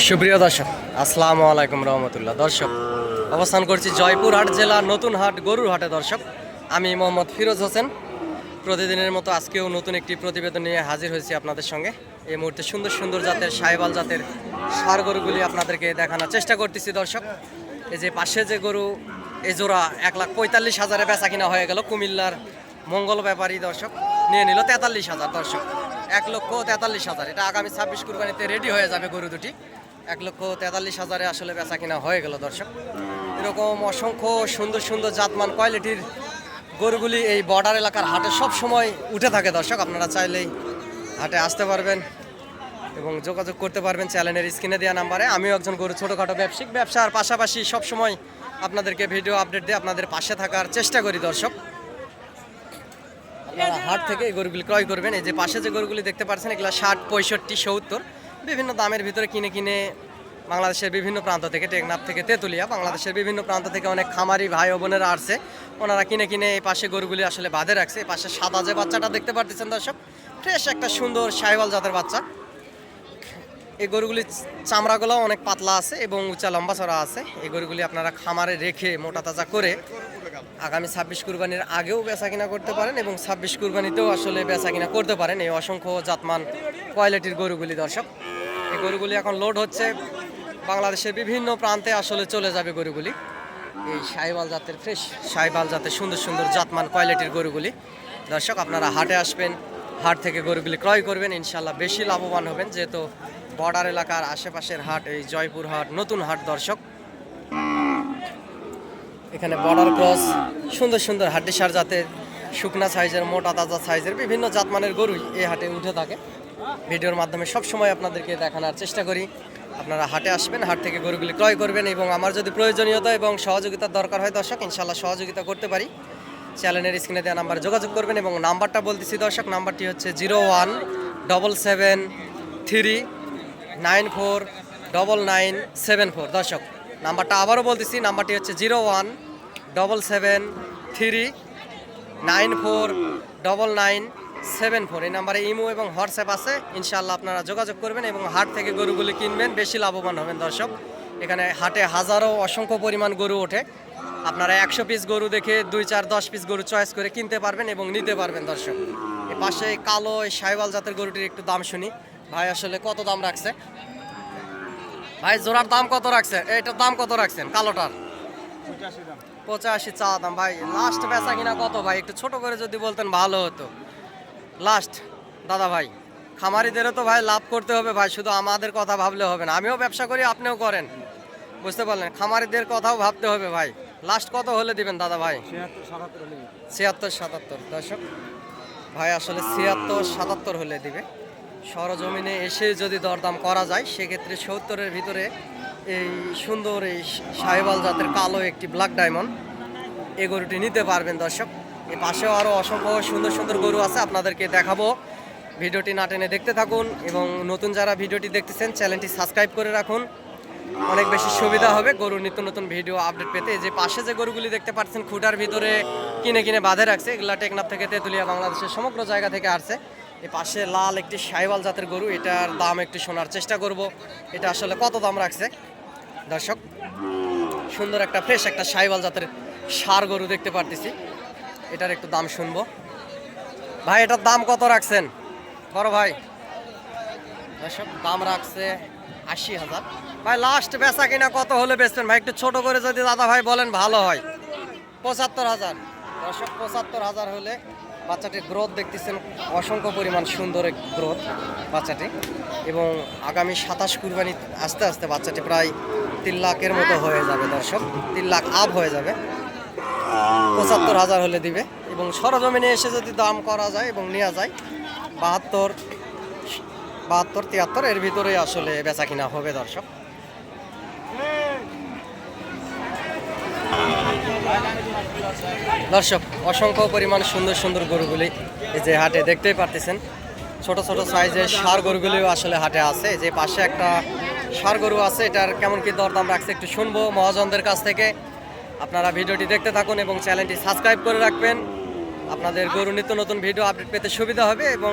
সুপ্রিয় দর্শক, আসসালামু আলাইকুম রহমতুল্লাহ। দর্শক, অবস্থান করছি জয়পুরহাট জেলা নতুন হাট গরুর হাটে দর্শক, আমি মোহাম্মদ ফিরোজ হোসেন। প্রতিদিনের মতো আজকেও নতুন একটি প্রতিবেদন নিয়ে হাজির হয়েছি আপনাদের সঙ্গে। এই মুহূর্তে সুন্দর সুন্দর জাতের সাইবাল জাতের সার গরুগুলি আপনাদেরকে দেখানোর চেষ্টা করতেছি। দর্শক, এই যে পাশে যে গরু, এই জোড়া এক লাখ পঁয়তাল্লিশ হাজারে বেচা কিনা হয়ে গেল কুমিল্লার মঙ্গল ব্যাপারী। দর্শক, নিয়ে নিল তেতাল্লিশ হাজার। দর্শক, এক লক্ষ তেতাল্লিশ হাজার। এটা আগামী ছাব্বিশ কুরবানিতে রেডি হয়ে যাবে গরু দুটি। এক লক্ষ তেতাল্লিশ হাজারে আসলে বেচা কিনা হয়ে গেল দর্শক। এরকম অসংখ্য সুন্দর সুন্দর জাতমান কোয়ালিটির গরুগুলি এই বর্ডার এলাকার হাটে সব সময় উঠে থাকে দর্শক। আপনারা চাইলেই হাটে আসতে পারবেন এবং যোগাযোগ করতে পারবেন চ্যানেলের স্ক্রিনে দেওয়া নাম্বারে। আমিও একজন গরু ছোটোখাটো ব্যবসায়িক। ব্যবসার পাশাপাশি সবসময় আপনাদেরকে ভিডিও আপডেট দিয়ে আপনাদের পাশে থাকার চেষ্টা করি দর্শক। আপনারা হাট থেকে এই গরুগুলি ক্রয় করবেন। এই যে পাশে যে গরুগুলি দেখতে পাচ্ছেন, এগুলো ষাট, পঁয়ষট্টি, সত্তর। বিভিন্ন দামের ভিতরে কিনে কিনে বাংলাদেশের বিভিন্ন প্রান্ত থেকে, টেকনাফ থেকে, তেঁতুলিয়া, বাংলাদেশের বিভিন্ন প্রান্ত থেকে অনেক খামারি ভাই বোনেরা আসছে। ওনারা কিনে কিনে এই পাশে গরুগুলি আসলে বাঁধে রাখছে। এই পাশে সাদা যে বাচ্চাটা দেখতে পারতেছেন দর্শক ফ্রেশ একটা সুন্দর সাইওয়াল জাতের বাচ্চা। এই গরুগুলির চামড়াগুলো অনেক পাতলা আছে এবং উঁচা লম্বা চড়া আছে। এই গরুগুলি আপনারা খামারে রেখে মোটা তাজা করে আগামী ছাব্বিশ কুরবানির আগেও বেচা কিনা করতে পারেন এবং ছাব্বিশ কুরবানিতেও আসলে বেচা কিনা করতে পারেন। এই অসংখ্য জাতমান কোয়ালিটির গরুগুলি দর্শক। এই গরুগুলি এখন লোড হচ্ছে। বাংলাদেশের বিভিন্ন প্রান্তে আসলে চলে যাবে গরুগুলি। এই সাইবাল জাতের ফ্রেশ সাইবাল জাতের সুন্দর সুন্দর জাতমান কোয়ালিটির গরুগুলি। দর্শক, আপনারা হাটে আসবেন, হাট থেকে গরুগুলি ক্রয় করবেন ইনশাল্লাহ বেশি লাভবান হবেন। যেহেতু বর্ডার এলাকার আশেপাশের হাট, এই জয়পুর হাট, নতুন হাট, দর্শক। এখানে বর্ডার ক্রস সুন্দর সুন্দর হাড্ডিসার জাতের, শুকনা সাইজের মোটা তাজা সাইজের বিভিন্ন জাতমানের গরুই এই হাটে উঠে থাকে। ভিডিওর মাধ্যমে সব সময় আপনাদেরকে দেখানোর চেষ্টা করি। আপনারা হাটে আসবেন, হাট থেকে গরুগুলি ক্রয় করবেন এবং আমার যদি প্রয়োজনীয়তা এবং সহযোগিতার দরকার হয় দর্শক ইনশাল্লাহ সহযোগিতা করতে পারি। চ্যানেলের স্ক্রিনে দেওয়া নাম্বারে যোগাযোগ করবেন এবং নাম্বারটা বলতেছি দর্শক, নাম্বারটি হচ্ছে zero one double seven three nine four double nine seven four. দর্শক, নাম্বারটা আবারও বলতেছি, নাম্বারটি হচ্ছে zero one double seven three nine four double nine seven four. এই নাম্বারে ইমো এবং হোয়াটসঅ্যাপ আছে। ইনশাল্লাহ আপনারা যোগাযোগ করবেন এবং হাট থেকে গরুগুলি কিনবেন। বেশি লাভবান হবেন দর্শক। এখানে হাটে হাজারো অসংখ্য পরিমাণ গরু ওঠে। আপনারা একশো পিস গরু দেখে দুই চার দশ পিস গরু চয়েস করে কিনতে পারবেন এবং নিতে পারবেন দর্শক। এ পাশে কালো এই সাইওয়াল জাতের গরুটির একটু দাম শুনি। ভাই আসলে কত দাম রাখছে? ভাই জোড়ার দাম কত রাখছে? এটার দাম কত রাখছেন? কালোটার? পঁচাশি চা দাম। ভাই লাস্ট বেচা কিনা কত ভাই? একটু ছোট করে যদি বলতেন ভালো হতো। লাস্ট দাদা ভাই। খামারিদেরও তো ভাই লাভ করতে হবে ভাই শুধু আমাদের কথা ভাবলে হবে না। আমিও ব্যবসা করি আপনিও করেন। বুঝতে পারলেন? খামারিদের কথাও ভাবতে হবে ভাই। লাস্ট কত হলে দিবেন দাদা ভাই? ছিয়াত্তর সাতাত্তর দর্শক ভাই আসলে ছিয়াত্তর সাতাত্তর হলে দিবে। সরজমিনে এসে যদি দরদাম করা যায় সেক্ষেত্রে সত্তরের ভিতরে এই সুন্দর এই সাহেবাল জাতের কালো একটি ব্ল্যাক ডায়মন্ড এই গরুটি নিতে পারবেন দর্শক। এ পাশেও আরও অসংখ্য সুন্দর সুন্দর গরু আছে, আপনাদেরকে দেখাবো। ভিডিওটি না টেনে দেখতে থাকুন এবং নতুন যারা ভিডিওটি দেখতেছেন, চ্যানেলটি সাবস্ক্রাইব করে রাখুন। অনেক বেশি সুবিধা হবে গরুর নিত্য নতুন ভিডিও আপডেট পেতে। যে পাশে যে গরুগুলি দেখতে পাচ্ছেন, খুঁটার ভিতরে কিনে কিনে বাঁধে রাখছে, এগুলা টেকনাফ থেকে তেঁতুলিয়া বাংলাদেশের সমগ্র জায়গা থেকে আসছে। এই পাশে লাল একটি সাইওয়াল জাতের গরু, এটার দাম একটু শোনার চেষ্টা করব। এটা আসলে কত দাম রাখছে? দর্শক, সুন্দর একটা, ফ্রেশ একটা সাইওয়াল জাতের সার গরু দেখতে পারতেছি। এটার একটু দাম শুনব। ভাই, এটার দাম কত রাখছেন? বড় ভাই। দর্শক, দাম রাখছে আশি হাজার। ভাই লাস্ট বেচা কিনা কত হলে বেচবেন? ভাই, একটু ছোট করে যদি দাদা ভাই বলেন, ভালো হয়। পঁচাত্তর হাজার। দর্শক, পঁচাত্তর হাজার হলে বাচ্চাটির গ্রোথ দেখতেছেন। অসংখ্য পরিমাণ সুন্দর গ্রোথ বাচ্চাটি। এবং আগামী সাতাশ কুরবানি আস্তে আস্তে বাচ্চাটি প্রায় তিন লাখের মতো হয়ে যাবে দর্শক। তিন লাখ আপ হয়ে যাবে। পঁচাত্তর হাজার হলে দিবে। এবং সরজমিনে এসে যদি দাম করা যায় এবং নেওয়া যায়, বাহাত্তর বাহাত্তর, তিয়াত্তর, এর ভিতরেই আসলে বেচা কিনা হবে দর্শক। দর্শক, অসংখ্য পরিমাণ সুন্দর সুন্দর গরুগুলি এই যে হাটে দেখতেই পারতেছেন। ছোট ছোট সাইজের সার গরুগুলিও আসলে হাটে আছে। যে পাশে একটা সার গরু আছে, এটার কেমন কি দরদাম রাখছে একটু শুনব মহাজনদের কাছ থেকে। আপনারা ভিডিওটি দেখতে থাকুন এবং চ্যানেলটি সাবস্ক্রাইব করে রাখবেন। আপনাদের গরু নিত্য নতুন ভিডিও আপডেট পেতে সুবিধা হবে এবং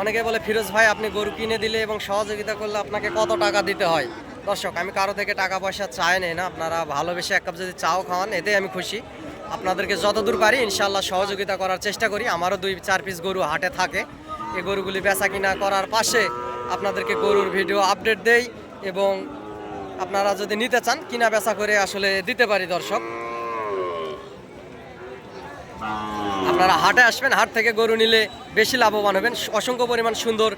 অনেকে বলে, ফিরোজ ভাই, আপনি গরু কিনে দিলে এবং সহযোগিতা করলে আপনাকে কত টাকা দিতে হয়? দর্শক, আমি কারও থেকে টাকা পয়সা চাই নেই না। আপনারা ভালোবেসে এক কাপ যদি চাও খাওয়ান এতে আমি খুশি। আপনাদেরকে যতদূর পারি ইনশাল্লাহ সহযোগিতা করার চেষ্টা করি। আমারও দুই, চার পিস গরু হাটে থাকে। এই গরুগুলি বেচা কিনা করার পাশে আপনাদেরকে গরুর ভিডিও আপডেট দেই এবং আপনারা যদি নিতে চান কিনা বেচা করে আসলে দিতে পারি দর্শক। আপনারা হাটে আসবেন, হাট থেকে গরু নিলে বেশি লাভবান হবেন। অসংখ্য পরিমাণ সুন্দর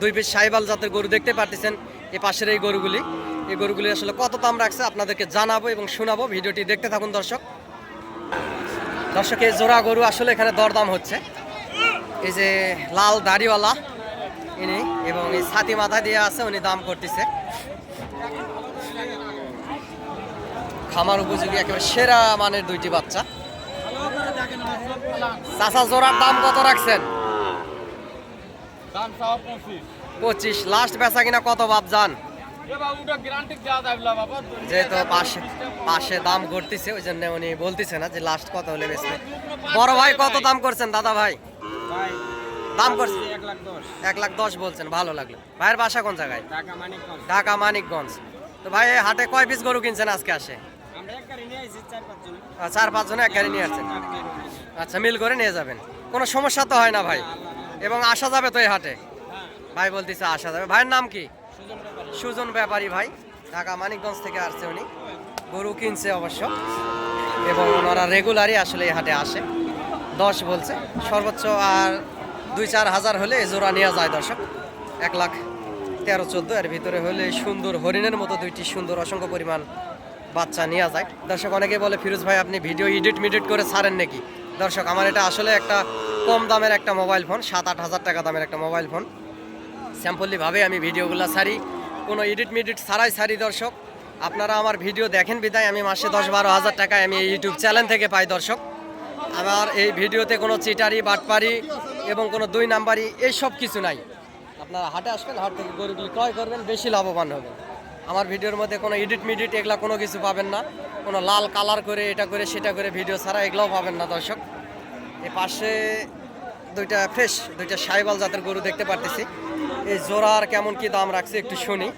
দুই পিস সাইবাল জাতের গরু দেখতে পারতেছেন এই পাশের এই গরুগুলি। এই গরুগুলি আসলে কত দাম রাখছে আপনাদেরকে জানাব এবং শোনাবো। ভিডিওটি দেখতে থাকুন দর্শক। দর্শক, এই জোড়া গরু আসলে এখানে দরদাম হচ্ছে। এই যে লাল দাড়িওয়ালা ইনি এবং এই ছাতি মাথা দিয়ে আছে, উনি দাম করতেছে। খামার উপযোগী একেবারে সেরা মানের দুইটি বাচ্চা। চাষা জোড়ার দাম কত রাখছেন? পঁচিশ। লাস্ট বেচা কিনা কত বাপ যান যেহেতু পাশে পাশে দাম ঘটতেছে ওই জন্য উনি বলতেছে না যে লাস্ট কত হলে বেচবে। বড় ভাই কত দাম করছেন দাদা ভাই? দাম করছেন? এক লাখ দশ। বলছেন ভালো লাগল। ভাইয়ের বাসা কোন জায়গায়? ঢাকা মানিকগঞ্জ। তো ভাই হাটে কয় পিস গরু কিনছেন আজকে আসে? আসছি চার চার পাঁচজনে এক গাড়ি নিয়ে আসছেন। আচ্ছা মিল করে নিয়ে যাবেন। কোনো সমস্যা তো হয় না ভাই। এবং আসা যাবে তো এই হাটে। হ্যাঁ ভাই বলতেছে আসা যাবে। ভাইয়ের নাম কি? সুজন ব্যাপারী ভাই। ঢাকা মানিকগঞ্জ থেকে আসছে উনি। গরু কিনছে অবশ্য। এবং ওনারা রেগুলারই আসলে এই হাটে আসে। দশ বলছে। সর্বোচ্চ আর দুই চার হাজার হলে জোড়া নেওয়া যায় দর্শক। এক লাখ তেরো চোদ্দ। এর ভিতরে হলে সুন্দর হরিণের মতো দুইটি সুন্দর, অসংখ্য পরিমাণ বাচ্চা নেওয়া যায়। দর্শক অনেকে বলে, ফিরোজ ভাই, আপনি ভিডিও এডিট মিডিট করে ছাড়েন নাকি? দর্শক, আমার এটা আসলে একটা কম দামের একটা মোবাইল ফোন সাত আট হাজার টাকা দামের একটা মোবাইল ফোন। স্যাম্পলিভাবে আমি ভিডিওগুলো ছাড়ি, কোনো এডিট মিডিট ছাড়াই ছাড়ি, দর্শক। আপনারা আমার ভিডিও দেখেন বিদায়। আমি মাসে দশ বারো হাজার টাকায় আমি এই ইউটিউব চ্যানেল থেকে পাই, দর্শক। আমার এই ভিডিওতে কোনো চিটারি, বাটপারি এবং কোনো দুই নাম্বারি এইসব কিছু নাই। আপনারা হাটে আসবেন, হাট থেকে গরুগুলি ক্রয় করবেন, বেশি লাভবান হবেন। আমার ভিডিওর মধ্যে কোনো এডিট মিডিট এগুলা কোনো কিছু পাবেন না। কোনো লাল কালার করে এটা করে সেটা করে ভিডিও ছাড়া এগুলোও পাবেন না দর্শক। এ পাশে দুইটা ফ্রেশ দুইটা সাইবাল জাতের গরু দেখতে পারতেছি। এই জোড়ার কেমন কি দাম রাখছে একটু শুনি।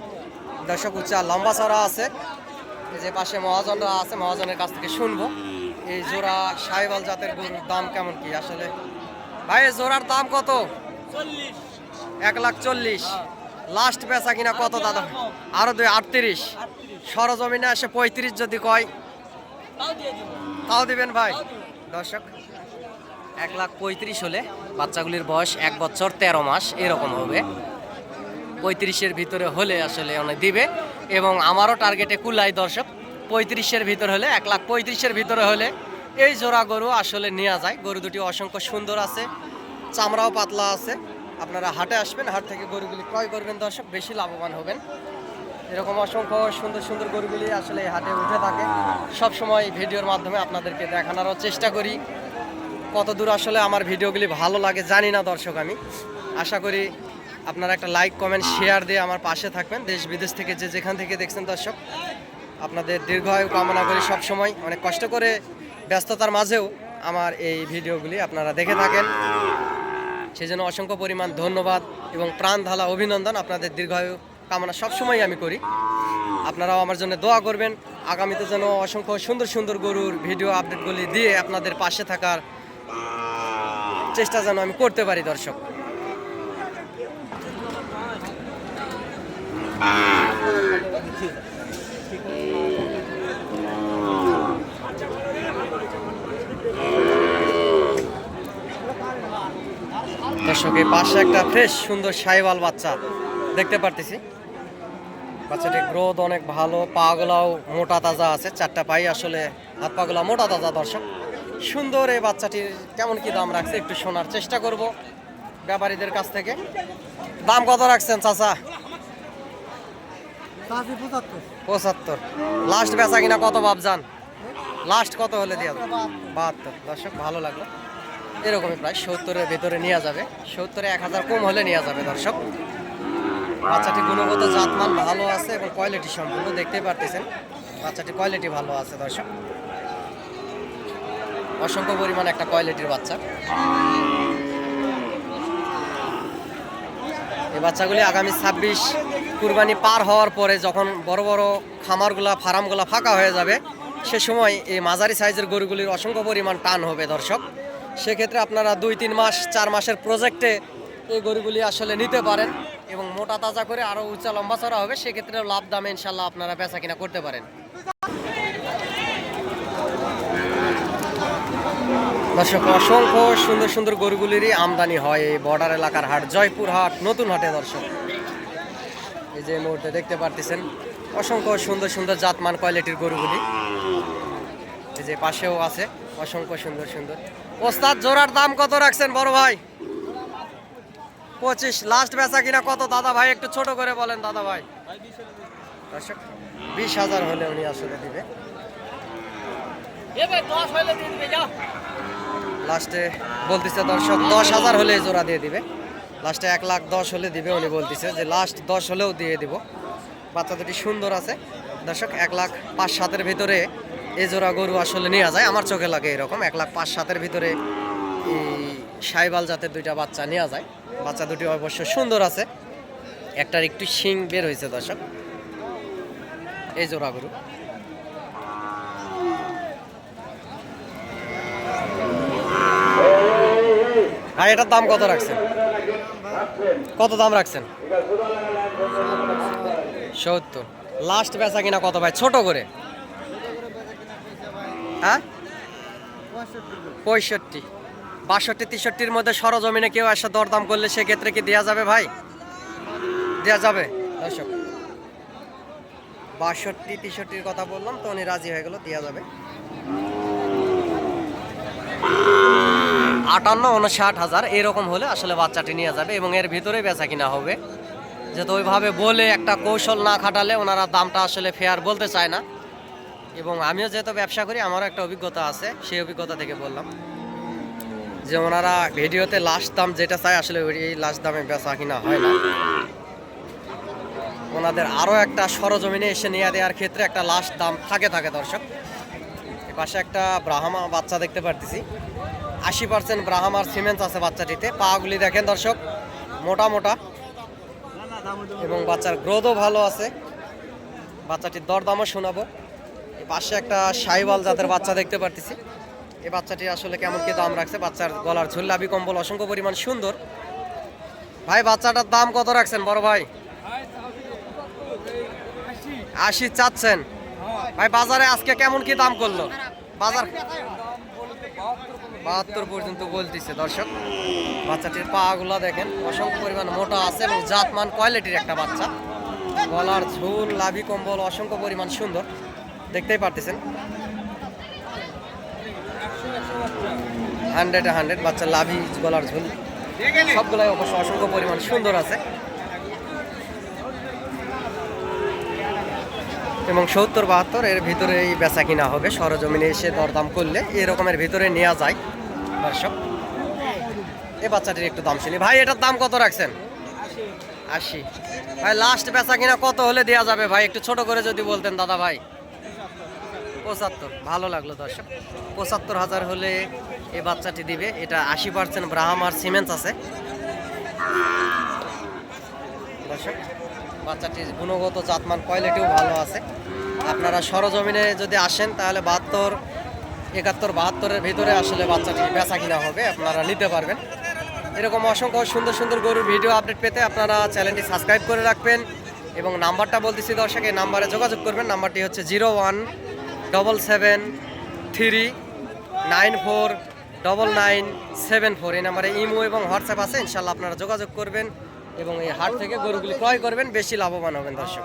দর্শক উচ্চা লম্বা চড়া আছে। এই যে পাশে মহাজনরা আছে মহাজনের কাছ থেকে শুনব। এই জোড়া সাইবাল জাতের গরুর দাম কেমন কি? আসলে ভাই জোড়ার দাম কত? এক লাখ চল্লিশ। লাস্ট বেচা কিনা কত দাদা? আরও দুই আটত্রিশ। সরজমিনে আসে পঁয়ত্রিশ যদি কয়। তাও দিবেন ভাই? দর্শক এক লাখ পঁয়ত্রিশ হলে বাচ্চাগুলির বয়স এক বছর তেরো মাস এরকম হবে। পঁয়ত্রিশের ভিতরে হলে আসলে অনেক দিবে। এবং আমারও টার্গেটে কুলাই দর্শক পঁয়ত্রিশের ভিতরে হলে এক লাখ পঁয়ত্রিশের ভিতরে হলে এই জোড়া গরু আসলে নেওয়া যায়। গরু দুটি অসংখ্য সুন্দর আছে চামড়াও পাতলা আছে। আপনারা হাটে আসবেন, হাট থেকে গরুগুলি ক্রয় করবেন দর্শক, বেশি লাভবান হবেন। এরকম অসংখ্য সুন্দর সুন্দর গরুগুলি আসলে হাটে উঠে থাকে। সব সময় ভিডিওর মাধ্যমে আপনাদেরকে দেখানোরও চেষ্টা করি। কত দূর আসলে আমার ভিডিওগুলি ভালো লাগে জানি না দর্শক আমি। আশা করি আপনারা একটা লাইক, কমেন্ট, শেয়ার দিয়ে আমার পাশে থাকবেন। দেশ বিদেশ থেকে যে যেখান থেকে দেখছেন দর্শক, আপনাদের দীর্ঘায়ু কামনা করি সব সময়। অনেক কষ্ট করে ব্যস্ততার মাঝেও আমার এই ভিডিওগুলি আপনারা দেখে থাকেন। সেই জন্য অসংখ্য পরিমাণ ধন্যবাদ এবং প্রাণ ঢালা অভিনন্দন আপনাদের দীর্ঘায়ু কামনা সবসময় আমি করি। আপনারাও আমার জন্য দোয়া করবেন। আগামীতে যেন অসংখ্য সুন্দর সুন্দর গরুর ভিডিও আপডেটগুলি দিয়ে আপনাদের পাশে থাকার চেষ্টা যেন আমি করতে পারি, দর্শক। দর্শক এই পাশে একটা ফ্রেশ সুন্দর সাইওয়াল বাচ্চা দেখতে পারতেছি। বাচ্চাটির গ্রোথ অনেক ভালো পাগুলাও মোটা তাজা আছে চারটা পাই আসলে হাত পাগুলা মোটা তাজা দর্শক। সুন্দর এই বাচ্চাটির কেমন কি দাম রাখছে একটু শোনার চেষ্টা করব ব্যাপারীদের কাছ থেকে। দাম কত রাখছেন চাচা? পঁচাত্তর। লাস্ট বেচা কিনা কত ভাব যান লাস্ট কত হলে দিয়ে বাহাত্তর। দর্শক ভালো লাগল। এরকমই প্রায় সত্তরের ভেতরে নেওয়া যাবে। সত্তরে এক হাজার কম হলে নেওয়া যাবে দর্শক। বাচ্চাটি গুণগত জাতমান ভালো আছে এবং কোয়ালিটি সম্পূর্ণ দেখতেই পারতেছেন। বাচ্চাটি কোয়ালিটি ভালো আছে দর্শক। অসংখ্য পরিমাণ একটা কোয়ালিটির বাচ্চা। এই বাচ্চাগুলি আগামী ছাব্বিশ কুরবানি পার হওয়ার পরে যখন বড় বড় খামারগুলা, ফার্মগুলা ফাঁকা হয়ে যাবে, সে সময় এই মাঝারি সাইজের গরুগুলির অসংখ্য পরিমাণ টান হবে দর্শক। সেক্ষেত্রে আপনারা দুই, তিন মাস, চার মাসের প্রজেক্টে এই গরুগুলি আসলে নিতে পারেন এবং মোটা তাজা করে আরও উঁচা, লম্বা চড়া হবে সেক্ষেত্রে লাভ দামে ইনশাল্লাহ আপনারা বেচা কিনা করতে পারেন। দর্শক, অসংখ্য সুন্দর সুন্দর গরুগুলিরই আমদানি হয় এই বর্ডার এলাকার হাট, জয়পুর হাট, নতুন হাটে দর্শক। এই যে মুহূর্তে দেখতে পারতেছেন, অসংখ্য সুন্দর সুন্দর জাতমান কোয়ালিটির গরুগুলি। এই যে পাশেও আছে। অসংখ্য সুন্দর সুন্দর। ওস্তাদ জোড়ার দাম কত রাখছেন বড় ভাই? পঁচিশ। লাস্ট বেচা কিনা কত? দাদা ভাই একটু ছোট করে বলেন দাদা ভাই। দর্শক বিশ হাজার হলে উনি আসলে দিবে। লাস্টে বলতেছে দর্শক দশ হাজার হলে জোড়া দিয়ে দিবে। লাস্টে এক লাখ দশ হলে দিবে উনি বলতেছে যে লাস্ট দশ হলেও দিয়ে দিব। বাচ্চা দুটি সুন্দর আছে। দর্শক এক লাখ পাঁচ সাতের ভিতরে এই জোড়া গরু আসলে নেওয়া যায়। আমার চোখে লাগে এরকম। এক লাখ পাঁচ সাতের ভিতরে এই সাইবাল জাতের দুইটা বাচ্চা নেওয়া যায়। বাচ্চা দুটি অবশ্য সুন্দর আছে। একটার একটু শিং বের হয়েছে দর্শক। এই জোড়া গরু। ভাই, এটার দাম কত রাখছেন? কত দাম রাখছেন? সত্তর। লাস্ট বেচা কিনা কত ভাই? ছোট করে। হ্যাঁ? পঁয়ষট্টি। বাষট্টি, তেষট্টির মধ্যে সরজমিনে কেউ এসে দরদাম করলে সেক্ষেত্রে কি দেওয়া যাবে ভাই? দেওয়া যাবে, দর্শক। বাষট্টি, তেষট্টির কথা বললাম তো উনি রাজি হয়ে গেল দেওয়া যাবে। আটান্ন, উনষাট হাজার, এরকম হলে আসলে বাচ্চাটি নিয়ে যাবে এবং এর ভিতরে বেচা কিনা হবে। যেহেতু ওইভাবে বলে একটা কৌশল না খাটালে ওনারা দামটা আসলে ফেয়ার বলতে চায় না। এবং আমিও যেহেতু ব্যবসা করি, আমারও একটা অভিজ্ঞতা আছে, সেই অভিজ্ঞতা থেকে বললাম। যে ওনারা ভিডিওতে লাস্ট দাম যেটা চায়, আসলে এই লাস্ট দামে বেচা কিনা হয় না। ওনাদের আরও একটা সরজমিনে এসে নিয়ে দেওয়ার ক্ষেত্রে একটা লাস্ট দাম থাকে থাকে দর্শক। পাশে একটা ব্রাহ্মা বাচ্চা দেখতে পারতেছি। আশি পার্সেন্ট ব্রাহ্মার সিমেন্ট আছে বাচ্চাটিতে। পাগুলি দেখেন দর্শক, মোটা মোটা। এবং বাচ্চার গ্রোথও ভালো আছে। বাচ্চাটির দরদামও শোনাবো। পাশে একটা সাইবাল জাতের বাচ্চা দেখতে পারতেছি। এই বাচ্চাটি আসলে কেমন কি দাম রাখছে? বাচ্চার গলার ঝুল্লাবি, কম্বল অসংখ্য পরিমাণ সুন্দর। ভাই, বাচ্চাটার দাম কত রাখছেন? বড় ভাই। আশি চাচ্ছেন। ভাই, বাজারে আজকে কেমন কি দাম করল? বাজার বাহাত্তর পর্যন্ত বলতেছে দর্শক। বাচ্চাটির পাগুলো দেখেন, অসংখ্য পরিমাণ মোটা আছে এবং জাতমান কোয়ালিটির একটা বাচ্চা। গলার ঝুল, লাভি, কম্বল অসংখ্য পরিমাণ সুন্দর। দেখতেই পারতেছেন। হান্ড্রেড হান্ড্রেড, বাচ্চা লাভি, গলার ঝুল, সবগুলাই অবশ্য অসংখ্য পরিমাণ সুন্দর আছে। এবং সত্তর বাহাত্তর, এর ভিতরে এই বেচা কিনা হবে। সরজমিনে এসে দরদাম করলে এরকমের ভিতরে নেওয়া যায় দর্শক। এই বাচ্চাটির একটু দাম শুনি। ভাই, এটার দাম কত রাখছেন? আশি। ভাই লাস্ট বেচা কিনা কত হলে দেওয়া যাবে? ভাই, একটু ছোট করে যদি বলতেন দাদা ভাই। পঁচাত্তর, ভালো লাগল দর্শক। পঁচাত্তর হাজার হলে এই বাচ্চাটি দিবে। এটা আশি পার্সেন্ট ব্রাহ্মার সিমেন্ট আছে। দর্শক, বাচ্চাটির গুণগত জাতমান কোয়ালিটিও ভালো আছে। আপনারা সরজমিনে যদি আসেন, তাহলে বাহাত্তর, একাত্তর, বাহাত্তরের ভিতরে আসলে বাচ্চাটি বেচা কিনা হবে, আপনারা নিতে পারবেন। এরকম অসংখ্য সুন্দর সুন্দর গরুর ভিডিও আপডেট পেতে আপনারা চ্যানেলটি সাবস্ক্রাইব করে রাখবেন। এবং নাম্বারটা বলতেছি দর্শক, এই নাম্বারে যোগাযোগ করবেন। নাম্বারটি হচ্ছে zero one double seven three nine four double nine seven four এই নাম্বারে ইমো এবং হোয়াটসঅ্যাপ আছে ইনশাল্লাহ আপনারা যোগাযোগ করবেন এবং এই হাট থেকে গরুগুলি ক্রয় করবেন, বেশি লাভবান হবেন দর্শক।